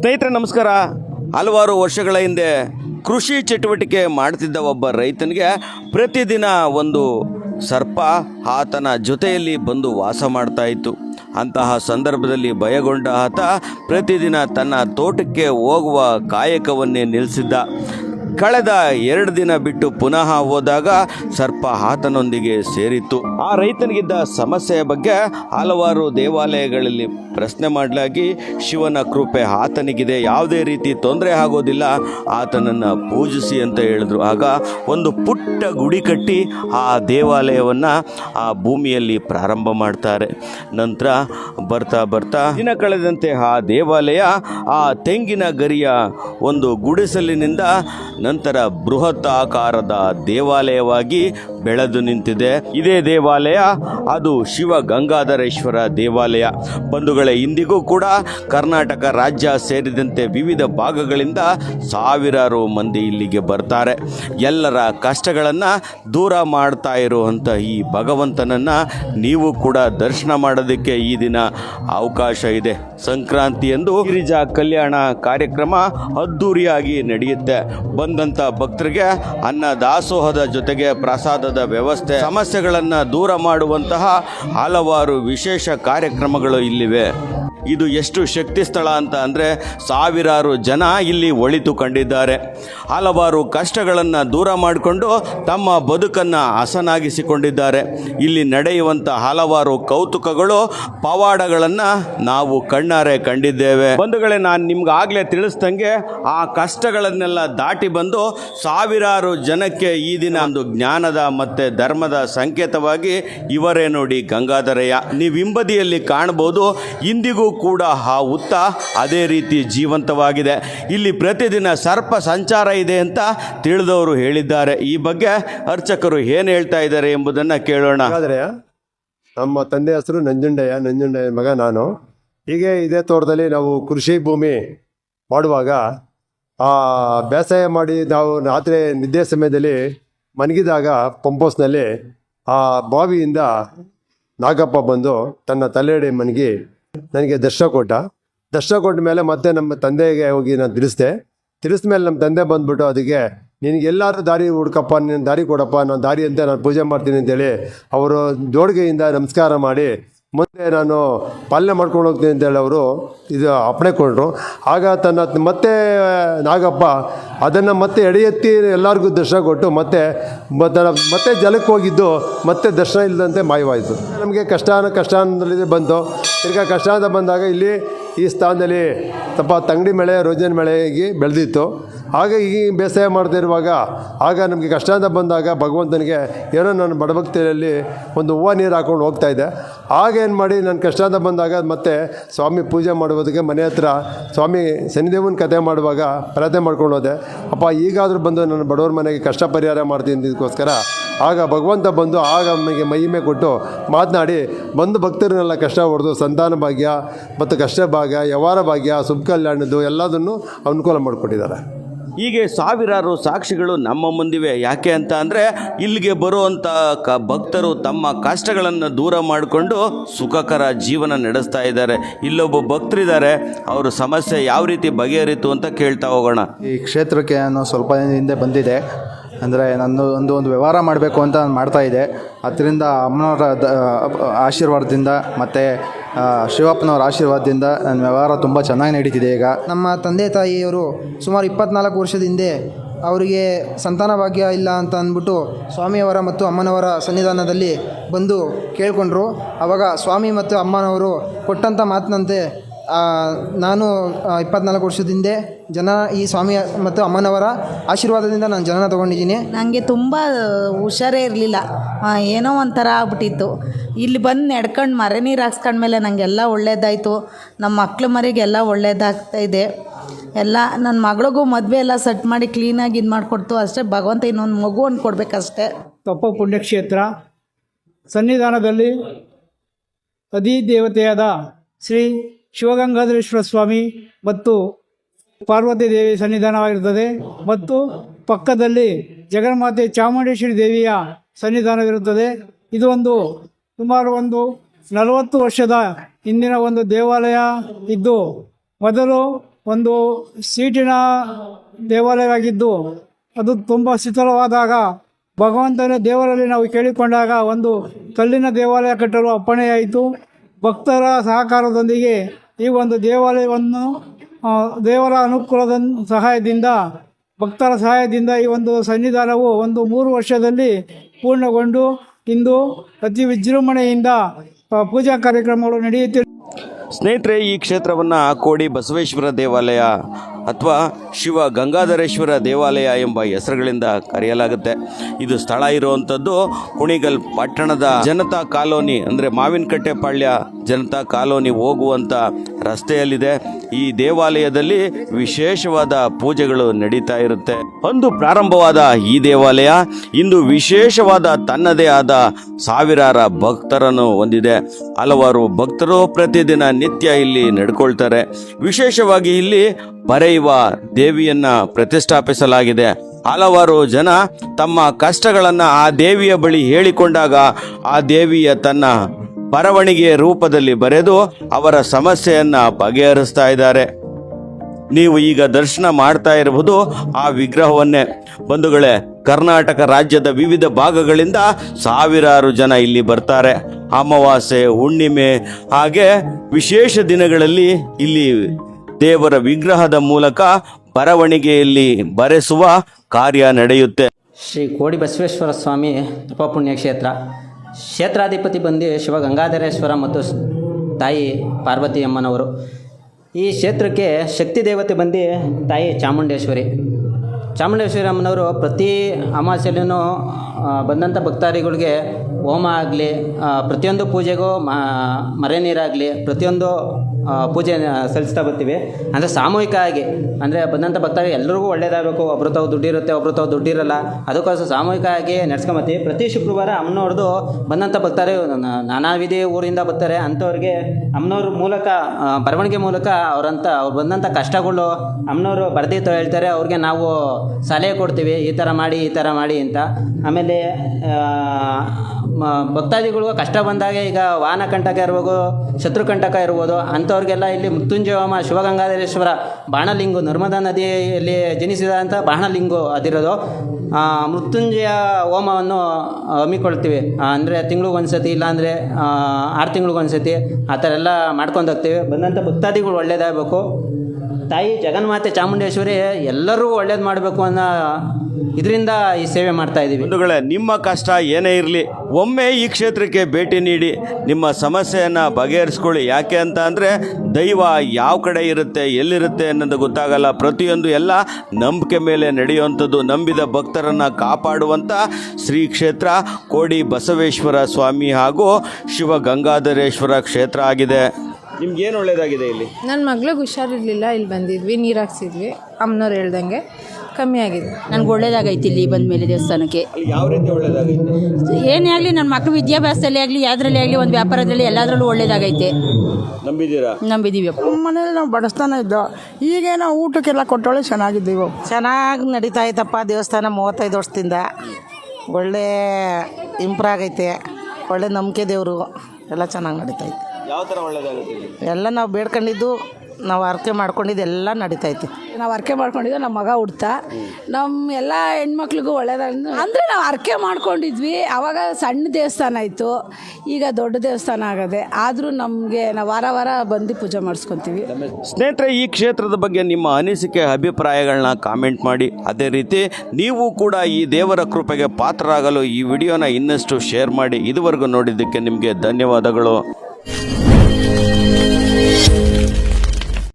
ಸ್ನೇಹಿತರೆ, ನಮಸ್ಕಾರ. ಹಲವಾರು ವರ್ಷಗಳ ಹಿಂದೆ ಕೃಷಿ ಚಟುವಟಿಕೆ ಮಾಡ್ತಿದ್ದ ಒಬ್ಬ ರೈತನಿಗೆ ಪ್ರತಿದಿನ ಒಂದು ಸರ್ಪ ಆತನ ಜೊತೆಯಲ್ಲಿ ಬಂದು ವಾಸ ಮಾಡ್ತಾ ಇತ್ತು. ಅಂತಹ ಸಂದರ್ಭದಲ್ಲಿ ಭಯಗೊಂಡ ಆತ ಪ್ರತಿದಿನ ತನ್ನ ತೋಟಕ್ಕೆ ಹೋಗುವ ಕಾಯಕವನ್ನೇ ನಿಲ್ಲಿಸಿದ್ದ. ಕಳೆದ ಎರಡು ದಿನ ಬಿಟ್ಟು ಪುನಃ ಹೋದಾಗ ಸರ್ಪ ಆತನೊಂದಿಗೆ ಸೇರಿತ್ತು. ಆ ರೈತನಿಗಿದ್ದ ಸಮಸ್ಯೆಯ ಬಗ್ಗೆ ಹಲವಾರು ದೇವಾಲಯಗಳಲ್ಲಿ ಪ್ರಶ್ನೆ ಮಾಡಲಾಗಿ, ಶಿವನ ಕೃಪೆ ಆತನಿಗಿದೆ, ಯಾವುದೇ ರೀತಿ ತೊಂದರೆ ಆಗೋದಿಲ್ಲ, ಆತನನ್ನು ಪೂಜಿಸಿ ಅಂತ ಹೇಳಿದ್ರು. ಆಗ ಒಂದು ಪುಟ್ಟ ಗುಡಿ ಕಟ್ಟಿ ಆ ದೇವಾಲಯವನ್ನು ಆ ಭೂಮಿಯಲ್ಲಿ ಪ್ರಾರಂಭ ಮಾಡ್ತಾರೆ. ನಂತರ ಬರ್ತಾ ಬರ್ತಾ ದಿನ ಕಳೆದಂತೆ ಆ ದೇವಾಲಯ ಆ ತೆಂಗಿನ ಗರಿಯ ಒಂದು ಗುಡಿಸಲಿನಿಂದ ನಂತರ ಬೃಹತ್ ಆಕಾರದ ದೇವಾಲಯವಾಗಿ ಬೆಳೆದು ನಿಂತಿದೆ. ಇದೇ ದೇವಾಲಯ, ಅದು ಶಿವ ಗಂಗಾಧರೇಶ್ವರ ದೇವಾಲಯ. ಬಂಧುಗಳೇ ಇಂದಿಗೂ ಕೂಡ ಕರ್ನಾಟಕ ರಾಜ್ಯ ಸೇರಿದಂತೆ ವಿವಿಧ ಭಾಗಗಳಿಂದ ಸಾವಿರಾರು ಮಂದಿ ಇಲ್ಲಿಗೆ ಬರ್ತಾರೆ. ಎಲ್ಲರ ಕಷ್ಟಗಳನ್ನು ದೂರ ಮಾಡ್ತಾ ಇರುವಂಥ ಈ ಭಗವಂತನನ್ನು ನೀವು ಕೂಡ ದರ್ಶನ ಮಾಡೋದಕ್ಕೆ ಈ ದಿನ ಅವಕಾಶ ಇದೆ. ಸಂಕ್ರಾಂತಿ ಎಂದು ಗಿರಿಜಾ ಕಲ್ಯಾಣ ಕಾರ್ಯಕ್ರಮ ಅದ್ಧೂರಿಯಾಗಿ ನಡೆಯುತ್ತೆ. ಬಂದಂಥ ಭಕ್ತರಿಗೆ ಅನ್ನ ದಾಸೋಹದ ಜೊತೆಗೆ ಪ್ರಸಾದದ ವ್ಯವಸ್ಥೆ, ಸಮಸ್ಯೆಗಳನ್ನು ದೂರ ಮಾಡುವಂತಹ ಹಲವಾರು ವಿಶೇಷ ಕಾರ್ಯಕ್ರಮಗಳು ಇಲ್ಲಿವೆ. ಇದು ಎಷ್ಟು ಶಕ್ತಿ ಸ್ಥಳ ಅಂತ ಅಂದರೆ ಸಾವಿರಾರು ಜನ ಇಲ್ಲಿ ಒಳಿತು ಕಂಡಿದ್ದಾರೆ ಹಲವಾರು ಕಷ್ಟಗಳನ್ನು ದೂರ ಮಾಡಿಕೊಂಡು ತಮ್ಮ ಬದುಕನ್ನು ಹಸನಾಗಿಸಿಕೊಂಡಿದ್ದಾರೆ. ಇಲ್ಲಿ ನಡೆಯುವಂಥ ಹಲವಾರು ಕೌತುಕಗಳು, ಪವಾಡಗಳನ್ನು ನಾವು ಕಣ್ಣಾರೆ ಕಂಡಿದ್ದೇವೆ. ಬಂಧುಗಳೇ, ನಾನು ನಿಮ್ಗೆ ಆಗಲೇ ತಿಳಿಸ್ದಂಗೆ ಆ ಕಷ್ಟಗಳನ್ನೆಲ್ಲ ದಾಟಿ ಬಂದು ಸಾವಿರಾರು ಜನಕ್ಕೆ ಈ ದಿನ ಒಂದು ಜ್ಞಾನದ ಮತ್ತು ಧರ್ಮದ ಸಂಕೇತವಾಗಿ ಇವರೇ ನೋಡಿ ಗಂಗಾಧರಯ್ಯ. ನೀವು ಹಿಂಬದಿಯಲ್ಲಿ ಕಾಣ್ಬೋದು ಇಂದಿಗೂ ಕೂಡ ಆ ಹುತ್ತ ಅದೇ ರೀತಿ ಜೀವಂತವಾಗಿದೆ. ಇಲ್ಲಿ ಪ್ರತಿದಿನ ಸರ್ಪ ಸಂಚಾರ ಇದೆ ಅಂತ ತಿಳಿದವರು ಹೇಳಿದ್ದಾರೆ. ಈ ಬಗ್ಗೆ ಅರ್ಚಕರು ಏನು ಹೇಳ್ತಾ ಇದ್ದಾರೆ ಎಂಬುದನ್ನು ಕೇಳೋಣ. ಆದರೆ ನಮ್ಮ ತಂದೆ ಹೆಸರು ನಂಜುಂಡಯ್ಯ ನಂಜುಂಡಯ್ಯ ಮಗ ನಾನು. ಹೀಗೆ ಇದೇ ತೋಟದಲ್ಲಿ ನಾವು ಕೃಷಿ ಭೂಮಿ ಮಾಡುವಾಗ, ಆ ಬೇಸಾಯ ಮಾಡಿ ನಾವು ರಾತ್ರಿ ನಿದ್ದೆ ಸಮಯದಲ್ಲಿ ಮನಗಿದಾಗ ಪಂಪೋಸ್ನಲ್ಲಿ ಆ ಬಾವಿಯಿಂದ ನಾಗಪ್ಪ ಬಂದು ತನ್ನ ತಲೆಡೆ ಮನಗಿ ನನಗೆ ದರ್ಶನ ಕೊಟ್ಟ ದರ್ಶನ ಕೊಟ್ಟ ಮೇಲೆ ಮತ್ತೆ ನಮ್ಮ ತಂದೆಗೆ ಹೋಗಿ ನಾನು ತಿಳಿಸಿದೆ. ತಿಳಿಸಿದ ಮೇಲೆ ನಮ್ಮ ತಂದೆ ಬಂದ್ಬಿಟ್ಟು ಅದಕ್ಕೆ, ನಿನಗೆ ಎಲ್ಲಾದರೂ ದಾರಿ ಹುಡ್ಕಪ್ಪ, ನೀನು ದಾರಿ ಕೊಡಪ್ಪ, ನಾನು ದಾರಿ ಅಂತ ನಾನು ಪೂಜೆ ಮಾಡ್ತೀನಿ ಅಂತೇಳಿ, ಅವರು ಜೋಡಿಗೆಯಿಂದ ನಮಸ್ಕಾರ ಮಾಡಿ ಮುಂದೆ ನಾನು ಪಾಲನೆ ಮಾಡ್ಕೊಂಡು ಹೋಗ್ತೀನಿ ಅಂತೇಳಿ ಅವರು ಇದು ಅಪ್ಪಣೆ ಕೊಟ್ಟರು ಆಗ ತನ್ನ ಮತ್ತೆ ನಾಗಪ್ಪ ಅದನ್ನು ಮತ್ತೆ ಎಡೆ ಎತ್ತಿ ಎಲ್ಲರಿಗೂ ದರ್ಶನ ಕೊಟ್ಟು ಮತ್ತೆ ಮತ್ತೆ ಜಲಕ್ಕೆ ಹೋಗಿದ್ದು ಮತ್ತೆ ದರ್ಶನ ಇಲ್ಲದಂತೆ ಮಾಯವಾಯಿತು. ನಮಗೆ ಕಷ್ಟ ಕಷ್ಟಾನದಲ್ಲಿ ಬಂತು. ತಿರ್ಗಾ ಕಷ್ಟ ಅಂತ ಬಂದಾಗ ಇಲ್ಲಿ ಈ ಸ್ಥಾನದಲ್ಲಿ ತಪ್ಪ ತಂಗಡಿ ಮಳೆ, ರೋಜನ್ ಮಳೆಗೆ ಬೆಳೆದಿತ್ತು. ಆಗ ಈ ಬೇಸಾಯ ಮಾಡ್ತಾ ಇರುವಾಗ, ಆಗ ನಮಗೆ ಕಷ್ಟ ಅಂತ ಬಂದಾಗ ಭಗವಂತನಿಗೆ ಏನೋ ನನ್ನ ಬಡಭಕ್ತಿಯಲ್ಲಿ ಒಂದು ಹೂವು ನೀರು ಹಾಕೊಂಡು ಹೋಗ್ತಾ ಇದ್ದೆ ಆಗ ಏನು ಮಾಡಿ ನನ್ನ ಕಷ್ಟ ಅಂತ ಬಂದಾಗ ಮತ್ತೆ ಸ್ವಾಮಿ ಪೂಜೆ ಮಾಡುವುದಕ್ಕೆ ಮನೆ ಹತ್ರ ಸ್ವಾಮಿ ಶನಿದೇವನ ಕತೆ ಮಾಡುವಾಗ ಪ್ರಾರ್ಥನೆ ಮಾಡ್ಕೊಂಡು ಹೋದೆ. ಅಪ್ಪ, ಈಗಾದರೂ ಬಂದು ನನ್ನ ಬಡವ್ರ ಮನೆಗೆ ಕಷ್ಟ ಪರಿಹಾರ ಮಾಡ್ತೀನಿ ಇದಕ್ಕೋಸ್ಕರ ಆಗ ಭಗವಂತ ಬಂದು ಆಗ ನಮಗೆ ಮಹಿಮೆ ಕೊಟ್ಟು ಮಾತನಾಡಿ, ಬಂದು ಭಕ್ತರನ್ನೆಲ್ಲ ಕಷ್ಟ ಹೊಡೆದು ಸಂತಾನ ಭಾಗ್ಯ ಮತ್ತು ಕಷ್ಟ ಭಾಗ್ಯ ವ್ಯವಹಾರ ಭಾಗ್ಯ ಶುಭ ಕಲ್ಯಾಣದ್ದು ಎಲ್ಲದನ್ನು ಅನುಕೂಲ ಮಾಡಿಕೊಟ್ಟಿದ್ದಾರೆ. ಹೀಗೆ ಸಾವಿರಾರು ಸಾಕ್ಷಿಗಳು ನಮ್ಮ ಮುಂದಿವೆ. ಯಾಕೆ ಅಂತ ಅಂದರೆ ಇಲ್ಲಿಗೆ ಬರುವಂಥ ಕ ಭಕ್ತರು ತಮ್ಮ ಕಷ್ಟಗಳನ್ನು ದೂರ ಮಾಡಿಕೊಂಡು ಸುಖಕರ ಜೀವನ ನಡೆಸ್ತಾ ಇದ್ದಾರೆ. ಇಲ್ಲೊಬ್ಬ ಭಕ್ತರಿದ್ದಾರೆ. ಅವ್ರ ಸಮಸ್ಯೆ ಯಾವ ರೀತಿ ಬಗೆಹರಿತು ಅಂತ ಕೇಳ್ತಾ ಹೋಗೋಣ. ಈ ಕ್ಷೇತ್ರಕ್ಕೆ ನಾನು ಸ್ವಲ್ಪ ಹಿಂದೆ ಬಂದಿದೆ. ಅಂದರೆ ನಂದು ಒಂದು ಒಂದು ವ್ಯವಹಾರ ಮಾಡಬೇಕು ಅಂತ ನಾನು ಮಾಡ್ತಾ ಇದ್ದೆ ಅದರಿಂದ ಅಮ್ಮನವರ ಆಶೀರ್ವಾದದಿಂದ ಮತ್ತು ಶಿವಪ್ಪನವರ ಆಶೀರ್ವಾದದಿಂದ ನನ್ನ ವ್ಯವಹಾರ ತುಂಬ ಚೆನ್ನಾಗಿ ನಡೀತಿದೆ ಈಗ. ನಮ್ಮ ತಂದೆ ತಾಯಿಯವರು ಸುಮಾರು ಇಪ್ಪತ್ನಾಲ್ಕು ವರ್ಷದ ಹಿಂದೆ ಅವರಿಗೆ ಸಂತಾನ ಭಾಗ್ಯ ಇಲ್ಲ ಅಂತ ಅಂದ್ಬಿಟ್ಟು ಸ್ವಾಮಿಯವರ ಮತ್ತು ಅಮ್ಮನವರ ಸನ್ನಿಧಾನದಲ್ಲಿ ಬಂದು ಕೇಳಿಕೊಂಡ್ರು. ಆವಾಗ ಸ್ವಾಮಿ ಮತ್ತು ಅಮ್ಮನವರು ಕೊಟ್ಟಂಥ ಮಾತಿನಂತೆ ನಾನು ಇಪ್ಪತ್ನಾಲ್ಕು ವರ್ಷದ ಹಿಂದೆ ಜನ ಈ ಸ್ವಾಮಿ ಮತ್ತು ಅಮ್ಮನವರ ಆಶೀರ್ವಾದದಿಂದ ನಾನು ಜನನ ತೊಗೊಂಡಿದ್ದೀನಿ. ನನಗೆ ತುಂಬ ಹುಷಾರೇ ಇರಲಿಲ್ಲ. ಏನೋ ಒಂಥರ ಆಗ್ಬಿಟ್ಟಿತ್ತು. ಇಲ್ಲಿ ಬಂದು ನಡ್ಕೊಂಡು ಮರೆ ನೀರು ಹಾಕ್ಸ್ಕೊಂಡ್ಮೇಲೆ ನನಗೆಲ್ಲ ಒಳ್ಳೇದಾಯಿತು. ನಮ್ಮ ಮಕ್ಳು ಮರಿಗೆಲ್ಲ ಒಳ್ಳೇದಾಗ್ತಾ ಇದೆ. ಎಲ್ಲ ನನ್ನ ಮಗಳಿಗೂ ಮದುವೆ ಎಲ್ಲ ಸೆಟ್ ಮಾಡಿ ಕ್ಲೀನಾಗಿ ಇದು ಮಾಡಿಕೊಡ್ತು. ಅಷ್ಟೇ ಭಗವಂತ ಇನ್ನೊಂದು ಮಗು ಒಂದು ಕೊಡಬೇಕಷ್ಟೇ. ತಪ್ಪ ಪುಣ್ಯಕ್ಷೇತ್ರ. ಸನ್ನಿಧಾನದಲ್ಲಿ ಅಧಿದೇವತೆಯಾದ ಶ್ರೀ ಶಿವಗಂಗಾಧರೇಶ್ವರ ಸ್ವಾಮಿ ಮತ್ತು ಪಾರ್ವತಿ ದೇವಿ ಸನ್ನಿಧಾನವಾಗಿರುತ್ತದೆ ಮತ್ತು ಪಕ್ಕದಲ್ಲಿ ಜಗನ್ಮಾತೆ ಚಾಮುಂಡೇಶ್ವರಿ ದೇವಿಯ ಸನ್ನಿಧಾನವಿರುತ್ತದೆ. ಇದು ಒಂದು ಸುಮಾರು ಒಂದು ನಲವತ್ತು ವರ್ಷದ ಹಿಂದಿನ ಒಂದು ದೇವಾಲಯ. ಇದ್ದು ಮೊದಲು ಒಂದು ಸೀಟಿನ ದೇವಾಲಯವಾಗಿದ್ದು, ಅದು ತುಂಬ ಶಿಥಿಲವಾದಾಗ ಭಗವಂತನ ದೇವರಲ್ಲಿ ನಾವು ಕೇಳಿಕೊಂಡಾಗ ಒಂದು ಕಲ್ಲಿನ ದೇವಾಲಯ ಕಟ್ಟಲು ಅಪ್ಪಣೆಯಾಯಿತು. ಭಕ್ತರ ಸಹಕಾರದೊಂದಿಗೆ ಈ ಒಂದು ದೇವಾಲಯವನ್ನು ದೇವರ ಅನುಕೂಲದ ಸಹಾಯದಿಂದ, ಭಕ್ತರ ಸಹಾಯದಿಂದ ಈ ಒಂದು ಸನ್ನಿಧಾನವು ಒಂದು ಮೂರು ವರ್ಷದಲ್ಲಿ ಪೂರ್ಣಗೊಂಡು ಇಂದು ಅತಿ ವಿಜೃಂಭಣೆಯಿಂದ ಪೂಜಾ ಕಾರ್ಯಕ್ರಮಗಳು ನಡೆಯುತ್ತಿವೆ. ಸ್ನೇಹಿತರೆ, ಈ ಕ್ಷೇತ್ರವನ್ನು ಕೋಡಿ ಬಸವೇಶ್ವರ ದೇವಾಲಯ ಅಥವಾ ಶಿವ ಗಂಗಾಧರೇಶ್ವರ ದೇವಾಲಯ ಎಂಬ ಹೆಸರುಗಳಿಂದ ಕರೆಯಲಾಗುತ್ತೆ. ಇದು ಸ್ಥಳ ಇರುವಂಥದ್ದು ಕುಣಿಗಲ್ ಪಟ್ಟಣದ ಜನತಾ ಕಾಲೋನಿ, ಅಂದರೆ ಮಾವಿನಕಟ್ಟೆ ಪಾಳ್ಯ ಜನತಾ ಕಾಲೋನಿ ಹೋಗುವಂಥ ರಸ್ತೆಯಲ್ಲಿದೆ. ಈ ದೇವಾಲಯದಲ್ಲಿ ವಿಶೇಷವಾದ ಪೂಜೆಗಳು ನಡೀತಾ ಇರುತ್ತೆ. ಒಂದು ಪ್ರಾರಂಭವಾದ ಈ ದೇವಾಲಯ, ಇಂದು ವಿಶೇಷವಾದ ತನ್ನದೇ ಆದ ಸಾವಿರಾರ ಭಕ್ತರನ್ನು ಹೊಂದಿದೆ. ಹಲವಾರು ಭಕ್ತರು ಪ್ರತಿದಿನ ನಿತ್ಯ ಇಲ್ಲಿ ನಡ್ಕೊಳ್ತಾರೆ. ವಿಶೇಷವಾಗಿ ಇಲ್ಲಿ ಬರೆಯುವ ದೇವಿಯನ್ನ ಪ್ರತಿಷ್ಠಾಪಿಸಲಾಗಿದೆ. ಹಲವಾರು ಜನ ತಮ್ಮ ಕಷ್ಟಗಳನ್ನು ಆ ದೇವಿಯ ಬಳಿ ಹೇಳಿಕೊಂಡಾಗ ಆ ದೇವಿಯ ತನ್ನ ಬರವಣಿಗೆಯ ರೂಪದಲ್ಲಿ ಬರೆದು ಅವರ ಸಮಸ್ಯೆಯನ್ನು ಬಗೆಹರಿಸ್ತಾ ಇದ್ದಾರೆ. ನೀವು ಈಗ ದರ್ಶನ ಮಾಡ್ತಾ ಇರಬಹುದು ಆ ವಿಗ್ರಹವನ್ನೇ. ಬಂಧುಗಳೇ, ಕರ್ನಾಟಕ ರಾಜ್ಯದ ವಿವಿಧ ಭಾಗಗಳಿಂದ ಸಾವಿರಾರು ಜನ ಇಲ್ಲಿ ಬರ್ತಾರೆ. ಅಮಾವಾಸ್ಯೆ, ಹುಣ್ಣಿಮೆ, ಹಾಗೆ ವಿಶೇಷ ದಿನಗಳಲ್ಲಿ ಇಲ್ಲಿ ದೇವರ ವಿಗ್ರಹದ ಮೂಲಕ ಬರವಣಿಗೆಯಲ್ಲಿ ಬರೆಸುವ ಕಾರ್ಯ ನಡೆಯುತ್ತೆ. ಶ್ರೀ ಕೋಡಿ ಬಸವೇಶ್ವರ ಸ್ವಾಮಿ ಕೃಪಾಪುಣ್ಯ ಕ್ಷೇತ್ರ. ಕ್ಷೇತ್ರಾಧಿಪತಿ ಬಂದು ಶಿವಗಂಗಾಧರೇಶ್ವರ ಮತ್ತು ತಾಯಿ ಪಾರ್ವತಿ ಅಮ್ಮನವರು ಈ ಕ್ಷೇತ್ರಕ್ಕೆ ಶಕ್ತಿ ದೇವತೆ ಬಂದು ತಾಯಿ ಚಾಮುಂಡೇಶ್ವರಿ. ಚಾಮುಂಡೇಶ್ವರಿ ಅಮ್ಮನವರು ಪ್ರತಿ ಅಮಾವಾಸ್ಯೆಯಲ್ಲೂ ಬಂದಂಥ ಭಕ್ತಾದಿಗಳಿಗೆ ಹೋಮ ಆಗಲಿ ಪ್ರತಿಯೊಂದು ಪೂಜೆಗೂ ಮರೆ ನೀರಾಗಲಿ, ಪ್ರತಿಯೊಂದು ಪೂಜೆ ಸಲ್ಲಿಸ್ತಾ ಬರ್ತೀವಿ. ಅಂದರೆ ಸಾಮೂಹಿಕ ಆಗಿ ಅಂದರೆ ಬಂದಂಥ ಭಕ್ತರಿಗೆ ಎಲ್ಲರಿಗೂ ಒಳ್ಳೇದಾಗಬೇಕು. ಒಬ್ರು ತಾವು ದುಡ್ಡಿರುತ್ತೆ, ಒಬ್ರು ತಾವು ದುಡ್ಡಿರಲ್ಲ, ಅದಕ್ಕೋಸ್ಕರ ಸಾಮೂಹಿಕ ಆಗಿ ನಡ್ಸ್ಕೊಂಬತ್ತೀವಿ. ಪ್ರತಿ ಶುಕ್ರವಾರ ಅಮ್ಮನವ್ರದ್ದು ಬಂದಂಥ ಭಕ್ತರು ನಾನಾ ವಿಧಿ ಊರಿಂದ ಬರ್ತಾರೆ. ಅಂಥವ್ರಿಗೆ ಅಮ್ಮನವ್ರ ಮೂಲಕ ಬರವಣಿಗೆ ಮೂಲಕ ಅವರಂತ, ಅವ್ರು ಬಂದಂಥ ಕಷ್ಟಗಳು ಅಮ್ಮನವರು ಬರೆದಿತ್ತು ಹೇಳ್ತಾರೆ. ಅವ್ರಿಗೆ ನಾವು ಸಲಹೆ ಕೊಡ್ತೀವಿ. ಈ ಥರ ಮಾಡಿ, ಈ ಥರ ಮಾಡಿ ಅಂತ. ಆಮೇಲೆ ಭಕ್ತಾದಿಗಳು ಕಷ್ಟ ಬಂದಾಗ ಈಗ ವಾಹನ ಕಂಟಕ ಇರ್ಬೋದು, ಶತ್ರು ಕಂಟಕ ಇರ್ಬೋದು, ಅಂಥವ್ರಿಗೆಲ್ಲ ಇಲ್ಲಿ ಮೃತ್ಯುಂಜಯ ಹೋಮ ಶಿವಗಂಗಾಧರೇಶ್ವರ ಬಾಣಲಿಂಗು, ನರ್ಮದಾ ನದಿಯಲ್ಲಿ ಜನಿಸಿದಂಥ ಬಾಣಲಿಂಗು ಅದಿರೋದು. ಮೃತ್ಯುಂಜಯ ಹೋಮವನ್ನು ಹಮ್ಮಿಕೊಳ್ತೀವಿ. ಅಂದರೆ ತಿಂಗ್ಳಿಗೆ ಒಂದ್ಸತಿ ಇಲ್ಲಾಂದರೆ ಆರು ತಿಂಗಳಿಗೊಂದ್ಸತಿ ಆ ಥರ ಎಲ್ಲ ಮಾಡ್ಕೊಂಡು ಹೋಗ್ತೀವಿ. ಬಂದಂಥ ಭಕ್ತಾದಿಗಳು ಒಳ್ಳೇದಾಗಬೇಕು. ತಾಯಿ ಜಗನ್ಮಾತೆ ಚಾಮುಂಡೇಶ್ವರಿ ಎಲ್ಲರೂ ಒಳ್ಳೇದು ಮಾಡಬೇಕು ಅನ್ನೋ ಇದರಿಂದ ಈ ಸೇವೆ ಮಾಡ್ತಾ ಇದ್ದೀವಿ ಬಂಧುಗಳೇ, ನಿಮ್ಮ ಕಷ್ಟ ಏನೇ ಇರಲಿ, ಒಮ್ಮೆ ಈ ಕ್ಷೇತ್ರಕ್ಕೆ ಭೇಟಿ ನೀಡಿ, ನಿಮ್ಮ ಸಮಸ್ಯೆಯನ್ನು ಬಗೆಹರಿಸ್ಕೊಳ್ಳಿ. ಯಾಕೆ ಅಂತ ಅಂದರೆ, ದೈವ ಯಾವ ಕಡೆ ಇರುತ್ತೆ, ಎಲ್ಲಿರುತ್ತೆ ಅನ್ನೋದು ಗೊತ್ತಾಗಲ್ಲ. ಪ್ರತಿಯೊಂದು ಎಲ್ಲ ನಂಬಿಕೆ ಮೇಲೆ ನಡೆಯುವಂಥದ್ದು, ನಂಬಿದ ಭಕ್ತರನ್ನು ಕಾಪಾಡುವಂಥ ಶ್ರೀ ಕ್ಷೇತ್ರ ಕೋಡಿ ಬಸವೇಶ್ವರ ಸ್ವಾಮಿ ಹಾಗೂ ಶಿವ ಗಂಗಾಧರೇಶ್ವರ ಕ್ಷೇತ್ರ ಆಗಿದೆ. ನಿಮ್ಗೇನು ಒಳ್ಳೇದಾಗಿದೆ ಇಲ್ಲಿ? ನನ್ನ ಮಗ್ಳಿಗೆ ಹುಷಾರಿರ್ಲಿಲ್ಲ ಇಲ್ಲಿ ಬಂದಿದ್ವಿ ನೀರು ಹಾಕ್ಸಿದ್ವಿ. ಅಮ್ಮನವ್ರು ಹೇಳ್ದಂಗೆ ಕಮ್ಮಿ ಆಗಿದೆ. ನನಗೆ ಒಳ್ಳೇದಾಗೈತಿ ಇಲ್ಲಿ ಬಂದ ಮೇಲೆ ದೇವಸ್ಥಾನಕ್ಕೆ. ಯಾವ ರೀತಿ ಏನೇ ಆಗಲಿ ನನ್ನ ಮಕ್ಕಳು ವಿದ್ಯಾಭ್ಯಾಸದಲ್ಲಿ ಆಗಲಿ ಯಾವುದ್ರಲ್ಲಿ ಆಗಲಿ ಒಂದು ವ್ಯಾಪಾರದಲ್ಲಿ ಎಲ್ಲದರಲ್ಲೂ ಒಳ್ಳೇದಾಗೈತೆ. ನಂಬಿದ್ದೀರಾ? ನಂಬಿದ್ದೀವಿ ಮನೇಲಿ ನಾವು ಬಡಸ್ತಾನ ಇದ್ದೋ. ಈಗೇನೋ ಊಟಕ್ಕೆಲ್ಲ ಕೊಟ್ಟೋಳೆ ಚೆನ್ನಾಗಿದ್ದೀವಿ. ಚೆನ್ನಾಗಿ ನಡೀತಾ ಐತಪ್ಪ ದೇವಸ್ಥಾನ ಮೂವತ್ತೈದು ವರ್ಷದಿಂದ. ಒಳ್ಳೆ ಇಂಪ್ರೂವ್ ಆಗೈತೆ. ಒಳ್ಳೆ ನಂಬಿಕೆ ದೇವರು. ಎಲ್ಲ ಚೆನ್ನಾಗಿ ನಡೀತೈತೆ ಯಾವ ಥರ ಒಳ್ಳೆಯದಾಗುತ್ತೆ ಎಲ್ಲ ನಾವು ಬೇಡ್ಕೊಂಡಿದ್ದು ನಾವು ಅರ್ಕೆ ಮಾಡ್ಕೊಂಡಿದ್ದು ಎಲ್ಲ ನಡೀತೈತಿ. ನಾವು ಅರ್ಕೆ ಮಾಡ್ಕೊಂಡಿದ್ದು ನಮ್ಮ ಮಗ ಹುಡ್ತಾ. ನಮ್ಮ ಎಲ್ಲ ಹೆಣ್ಮಕ್ಳಿಗೂ ಒಳ್ಳೇದಾಗ ಅಂದರೆ ನಾವು ಅರ್ಕೆ ಮಾಡ್ಕೊಂಡಿದ್ವಿ. ಆವಾಗ ಸಣ್ಣ ದೇವಸ್ಥಾನ ಇತ್ತು. ಈಗ ದೊಡ್ಡ ದೇವಸ್ಥಾನ ಆಗದೆ. ಆದರೂ ನಮಗೆ ನಾವು ವಾರ ವಾರ ಬಂದು ಪೂಜೆ ಮಾಡಿಸ್ಕೊತೀವಿ. ಸ್ನೇಹಿತರೆ ಈ ಕ್ಷೇತ್ರದ ಬಗ್ಗೆ ನಿಮ್ಮ ಅನಿಸಿಕೆ ಅಭಿಪ್ರಾಯಗಳನ್ನ ಕಾಮೆಂಟ್ ಮಾಡಿ. ಅದೇ ರೀತಿ ನೀವು ಕೂಡ ಈ ದೇವರ ಕೃಪೆಗೆ ಪಾತ್ರರಾಗಲು ಈ ವಿಡಿಯೋನ ಇನ್ನಷ್ಟು ಶೇರ್ ಮಾಡಿ. ಇದುವರೆಗೂ ನೋಡಿದ್ದಕ್ಕೆ ನಿಮಗೆ ಧನ್ಯವಾದಗಳು.